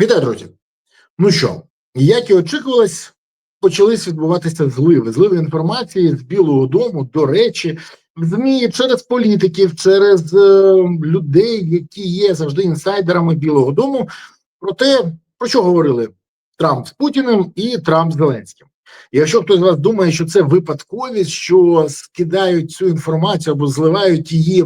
Вітаю, друзі. Ну що, як і очікувалось, почались відбуватися зливи. Зливи інформації з Білого Дому, до речі, ЗМІ через політиків, через е, людей, які є завжди інсайдерами Білого Дому, про те, про що говорили Трамп з Путіним і Трамп з Зеленським. Якщо хтось з вас думає, що це випадковість, що скидають цю інформацію або зливають її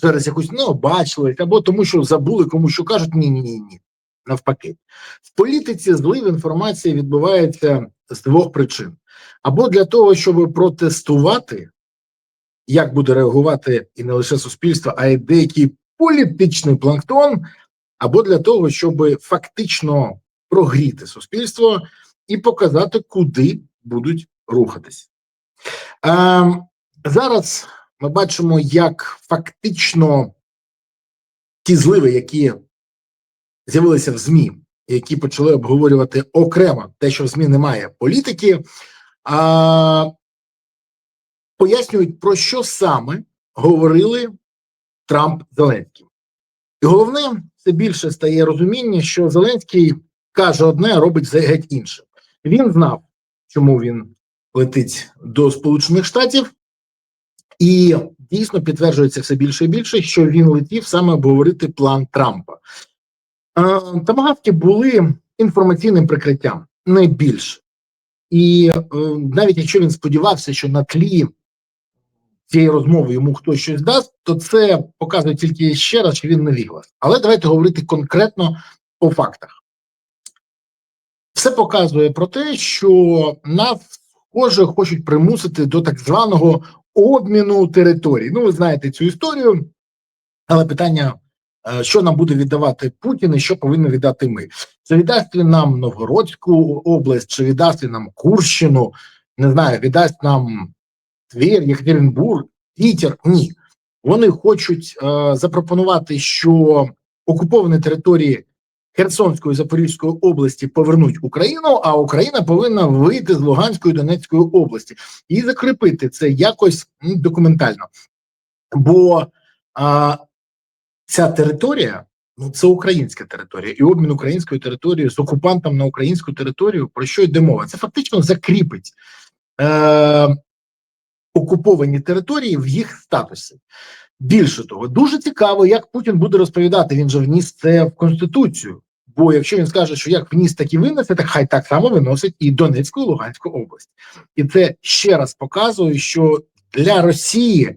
через якусь необачливість, або тому, що забули кому що кажуть, ні, ні, ні, ні. Навпаки, в політиці злив інформації відбувається з двох причин: або для того, щоб протестувати, як буде реагувати і не лише суспільство, а й деякий політичний планктон, або для того, щоб фактично прогріти суспільство і показати, куди будуть рухатись. Е, зараз ми бачимо, як фактично ті зливи, які з'явилися в ЗМІ, які почали обговорювати окремо те, що в ЗМІ немає політики, а пояснюють, про що саме говорили Трамп Зеленський. І головне, все більше стає розуміння, що Зеленський каже одне, а робить геть інше. Він знав, чому він летить до Сполучених Штатів, і дійсно підтверджується все більше і більше, що він летів саме обговорити план Трампа. Тамагавки були інформаційним прикриттям не. І е, навіть якщо він сподівався, що на тлі цієї розмови йому хтось щось дасть, то це показує тільки ще раз, що він не віглас. Але давайте говорити конкретно по фактах. Все показує про те, що нас схоже хочуть примусити до так званого обміну територій. Ну, ви знаєте цю історію, але питання Е, що нам буде віддавати Путін і що повинні віддати ми. Чи віддасть він нам Новгородську область, чи віддасть він нам Курщину, не знаю, віддасть нам Твір, Єкатеринбург, Пітер? Ні. Вони хочуть е, запропонувати, що окуповані території Херсонської Запорізької області повернуть Україну, а Україна повинна вийти з Луганської Донецької області і закріпити це якось документально. Бо а, ця територія ну це українська територія, і обмін українською територією з окупантом на українську територію, про що йде мова? Це фактично закріпить е, окуповані території в їх статусі. Більше того, дуже цікаво, як Путін буде розповідати. Він же вніс це в конституцію. Бо якщо він скаже, що як вніс, так і винесе, так хай так само виносить і Донецьку і Луганську область, і це ще раз показує, що для Росії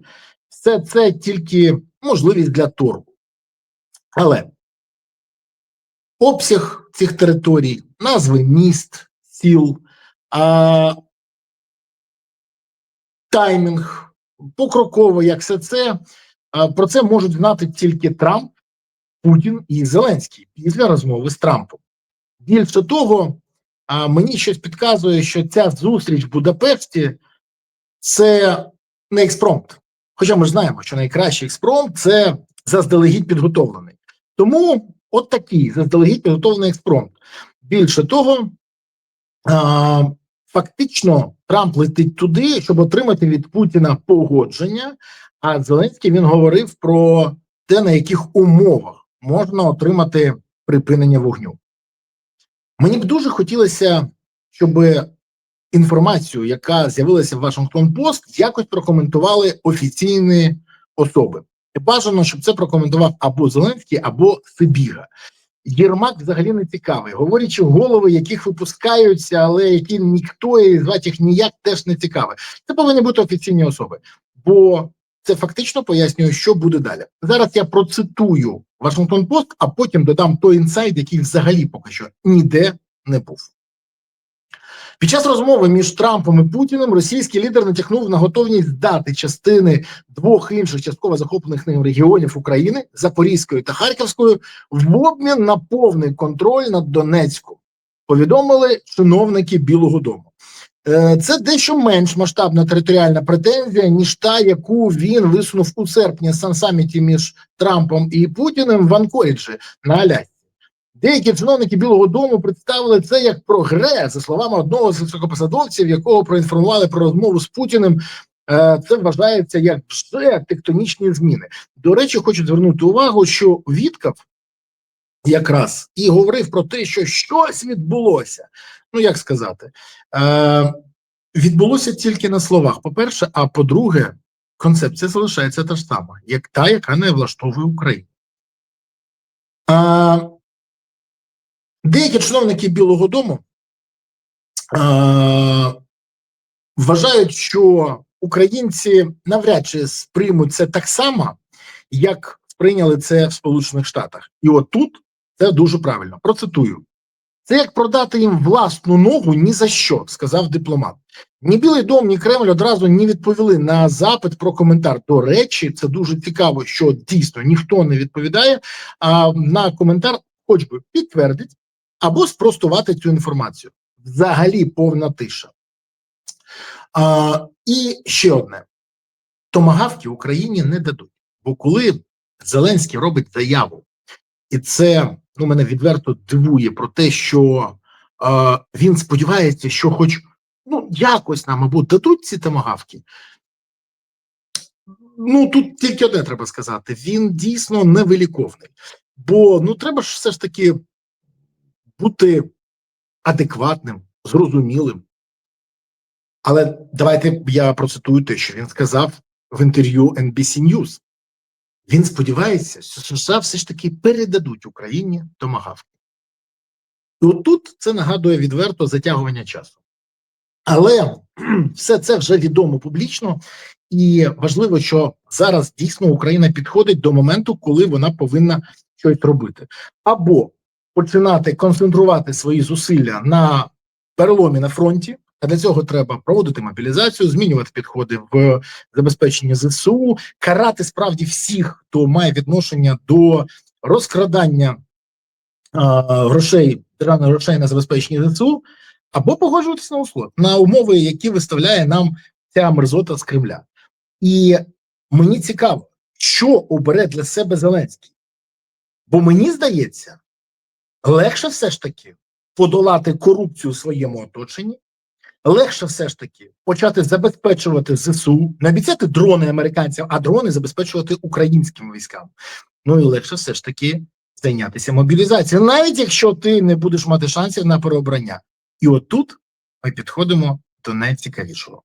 все це тільки можливість для торгу. Але обсяг цих територій, назви міст, сіл, а, таймінг, покроково, як все це, а, про це можуть знати тільки Трамп, Путін і Зеленський після розмови з Трампом. Більше того, а, мені щось підказує, що ця зустріч в Будапешті це не експромт. Хоча ми ж знаємо, що найкращий експромт це заздалегідь підготовлений. Тому от такий заздалегідь підготовлений експромт. Більше того, фактично Трамп летить туди, щоб отримати від Путіна погодження. А Зеленський він говорив про те, на яких умовах можна отримати припинення вогню. Мені б дуже хотілося, щоб інформацію, яка з'явилася в Вашингтон Пост, якось прокоментували офіційні особи. Бажано, щоб це прокоментував або Зеленський, або Сибіга. Єрмак взагалі не цікавий, говорячи голови, яких випускаються, але які ніхто і звати їх ніяк теж не цікавий. Це повинні бути офіційні особи, бо це фактично пояснює, що буде далі. Зараз я процитую Вашингтон Пост, а потім додам той інсайд, який взагалі поки що ніде не був. Під час розмови між Трампом і Путіним російський лідер натякнув на готовність здати частини двох інших частково захоплених ним регіонів України Запорізької та Харківської в обмін на повний контроль над Донецьком. Повідомили чиновники Білого Дому. Е, це дещо менш масштабна територіальна претензія, ніж та, яку він висунув у серпні саміті між Трампом і Путіним в Анкоріджі на Алясці. Деякі чиновники Білого Дому представили це як прогрес, за словами одного з високопосадовців, якого проінформували про розмову з Путіним. Е, це вважається як вже тектонічні зміни. До речі, хочу звернути увагу, що Віткав якраз і говорив про те, що щось відбулося. Ну як сказати, е, відбулося тільки на словах. По-перше, а по-друге, концепція залишається та ж сама, як та, яка не влаштовує Україну. Е, деякі чиновники Білого Дому е, вважають, що українці навряд чи сприймуть це так само, як сприйняли це в Сполучених Штатах. І от тут це дуже правильно. Процитую. Це як продати їм власну ногу ні за що, сказав дипломат. Ні Білий дом, ні Кремль одразу не відповіли на запит про коментар. До речі, це дуже цікаво, що дійсно ніхто не відповідає а на коментар, хоч би підтвердить або спростувати цю інформацію. Взагалі повна тиша. А, І ще одне: томагавки Україні не дадуть. Бо коли Зеленський робить заяву, і це ну мене відверто дивує про те, що е, він сподівається, що, хоч ну якось нам або дадуть ці томагавки. Ну тут тільки одне треба сказати: він дійсно невиліковний, бо ну треба ж все ж таки бути адекватним, зрозумілим. Але давайте я процитую те, що він сказав в інтерв'ю NBC News. Він сподівається, що США все ж таки передадуть Україні томагавки. І отут це нагадує відверто затягування часу. Але все це вже відомо публічно, і важливо, що зараз дійсно Україна підходить до моменту, коли вона повинна щось робити, або починати концентрувати свої зусилля на переломі на фронті. А для цього треба проводити мобілізацію, змінювати підходи в забезпеченні ЗСУ, карати справді всіх, хто має відношення до розкрадання а, грошей державних грошей на забезпечення ЗСУ, або погоджуватися на условия, на умови, які виставляє нам ця мерзота з Кремля. І мені цікаво, що обере для себе Зеленський. Бо мені здається, легше все ж таки подолати корупцію у своєму оточенні легше все ж таки почати забезпечувати ЗСУ, не обіцяти дрони американцям, а дрони забезпечувати українським військам. Ну і легше все ж таки зайнятися мобілізацією, навіть якщо ти не будеш мати шансів на переобрання. І отут ми підходимо до найцікавішого.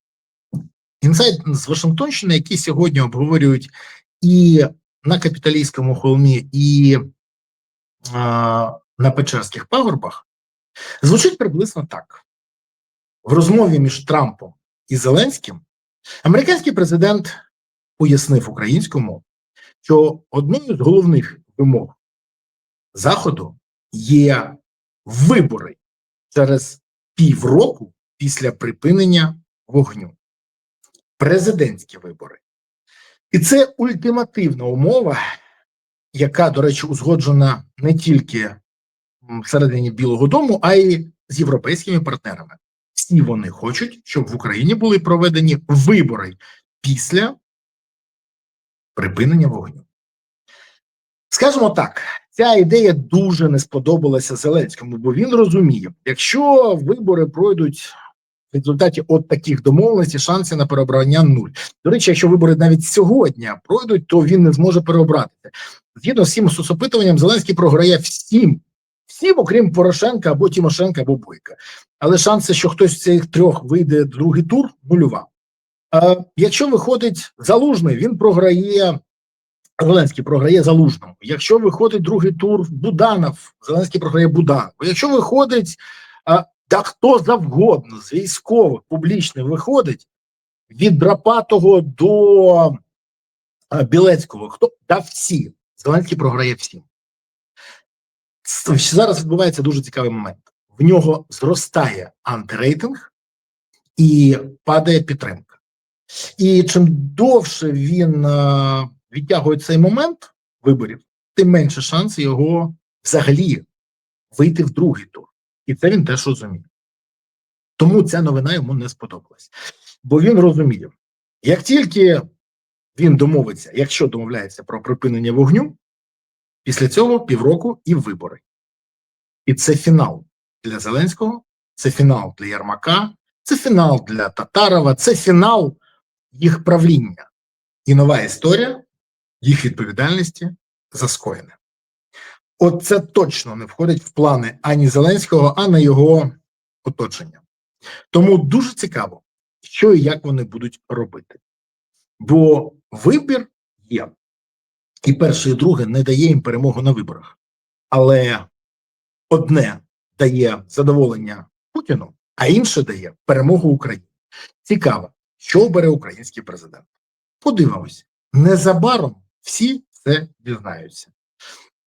Інсайт з Вашингтонщини, який сьогодні обговорюють і на капіталійському холмі, і на Печерських пагорбах, звучить приблизно так в розмові між Трампом і Зеленським американський президент пояснив українському, що одною з головних вимог Заходу є вибори через півроку після припинення вогню, президентські вибори. І це ультимативна умова, яка, до речі, узгоджена не тільки всередині Білого Дому, а й з європейськими партнерами всі вони хочуть, щоб в Україні були проведені вибори після припинення вогню. Скажімо так, ця ідея дуже не сподобалася Зеленському, бо він розуміє, якщо вибори пройдуть в результаті от таких домовленостей, шанси на переобрання нуль. До речі, якщо вибори навіть сьогодні пройдуть, то він не зможе переобратися. Згідно з цим соцопитуванням, Зеленський програє всім всім, окрім Порошенка або Тимошенка, або Бойка. Але шанси, що хтось з цих трьох вийде в другий тур, нульова. А Якщо виходить залужний, він програє. Зеленський програє залужному. Якщо виходить другий тур Буданов, Зеленський програє Буданов. Якщо виходить а, та хто завгодно з військових публічних виходить від Драпатого до а, Білецького, хто да всі, Зеленський програє всім зараз відбувається дуже цікавий момент. В нього зростає антирейтинг і падає підтримка. І чим довше він е, відтягує цей момент виборів, тим менше шанс його взагалі вийти в другий тур. І це він теж розуміє. Тому ця новина йому не сподобалась. Бо він розуміє, як тільки він домовиться, якщо домовляється про припинення вогню, Після цього півроку і вибори. І це фінал для Зеленського, це фінал для Ярмака, це фінал для Татарова, це фінал їх правління і нова історія їх відповідальності за скоєне. От це точно не входить в плани ані Зеленського, ані його оточення. Тому дуже цікаво, що і як вони будуть робити. Бо вибір є, і перше, і друге не дає їм перемогу на виборах. Але одне дає задоволення Путіну, а інше дає перемогу Україні. Цікаво, що обере український президент. Подивимось, незабаром всі це дізнаються.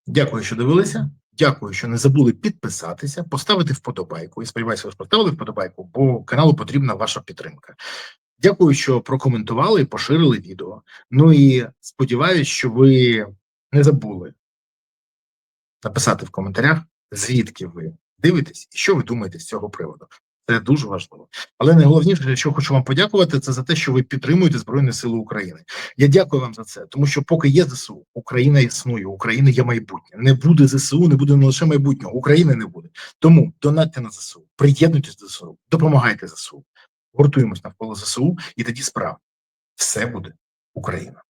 Дякую, що дивилися. Дякую, що не забули підписатися, поставити вподобайку. І сподіваюся, ви поставили вподобайку, бо каналу потрібна ваша підтримка. Дякую, що прокоментували і поширили відео. Ну і сподіваюся, що ви не забули написати в коментарях, звідки ви дивитесь і що ви думаєте з цього приводу. Це дуже важливо. Але найголовніше, що хочу вам подякувати, це за те, що ви підтримуєте Збройні Сили України. Я дякую вам за це, тому що поки є ЗСУ, Україна існує, Україна є майбутнє. Не буде ЗСУ, не буде не лише майбутнього, України не буде. Тому донатьте на ЗСУ, приєднуйтесь до ЗСУ, допомагайте ЗСУ, гуртуємось навколо ЗСУ, і тоді справді все буде Україна.